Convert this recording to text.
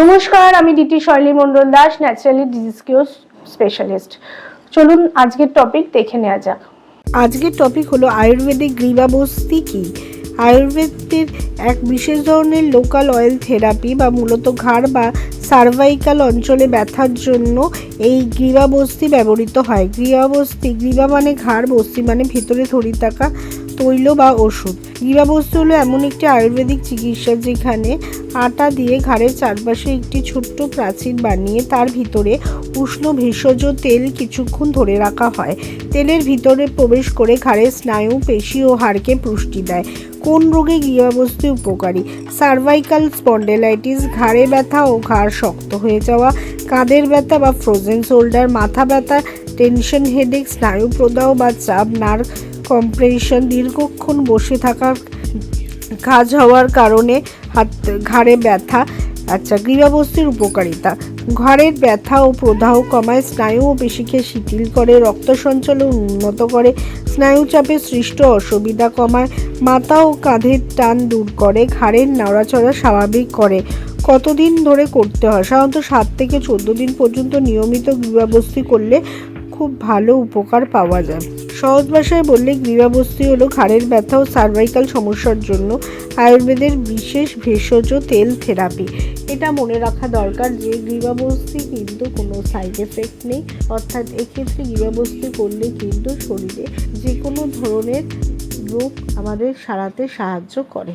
নমস্কার, আমি DT Shoili Mondal Das naturally disease cure specialist চলুন আজকের টপিক দেখে নেওয়া যাক। আজকের টপিক হলো আয়ুর্বেদিক গ্রীবাবস্তি কি? আয়ুর্বেদের এক বিশেষ ধরনের লোকাল অয়েল থেরাপি বা মূলত ঘাড় বা সার্ভাইকাল অঞ্চলে ব্যথার জন্য এই গ্রীবাবস্তি ব্যবহৃত হয়। গ্রীবাবস্তি গ্রীবা মানে ঘাড়, বস্তি মানে ভেতরে ধরি থাকা তৈল বা ওষুধ। গ্রীবাবস্তি হলো এমন একটি আয়ুর্বেদিক চিকিৎসা যেখানে আটা দিয়ে ঘাড়ের চারপাশে একটি ছোট্ট প্রাচীর বানিয়ে তার ভিতরে উষ্ণ ভেষজ তেল কিছুক্ষণ ধরে রাখা হয়। তেলের ভিতরে প্রবেশ করে ঘাড়ের স্নায়ু, পেশি ও হাড়কে পুষ্টি দেয়। কোন রোগে গৃহাবস্তু উপকারী? সার্ভাইকাল স্পন্ডেলাইটিস, ঘাড়ে ব্যথা ও ঘাড় শক্ত হয়ে যাওয়া, কাঁধের ব্যথা বা ফ্রোজেন শোল্ডার মাথা ব্যথা টেনশন হেডেক স্নায়ু প্রদাহ বা চাপ, নার্ভ কম্প্রেশন, দীর্ঘক্ষণ বসে থাকা কাজ হওয়ার কারণে হাত, ঘাড়ে ব্যথা আচ্ছা গৃহাবস্তির উপকারিতা। ঘাড়ের ব্যথা ও প্রদাহ কমায় স্নায়ু ও পেশিকে শিথিল করে, রক্ত সঞ্চালন উন্নত করে, স্নায়ুচাপে সৃষ্ট অসুবিধা কমায়, মাথা ও কাঁধের টান দূর করে ঘাড়ের নড়াচড়া স্বাভাবিক করে। কতদিন ধরে করতে হয়? সাধারণত সাত থেকে চোদ্দ দিন পর্যন্ত নিয়মিত গৃহাবস্তি করলে খুব ভালো উপকার পাওয়া যায়। সহজ ভাষায় বললে গ্রীবাবস্থি হলো ঘাড়ের ব্যথা ও সার্ভাইকাল সমস্যার জন্য। আয়ুর্বেদের বিশেষ ভেষজ তেল থেরাপি এটা মনে রাখা দরকার যে গ্রীবাবস্থি কিন্তু কোনো সাইড এফেক্ট নেই। অর্থাৎ এক্ষেত্রে গ্রীবাবস্থি করলে কিন্তু শরীরে যে কোনো ধরনের রোগ আমাদের সারাতে সাহায্য করে।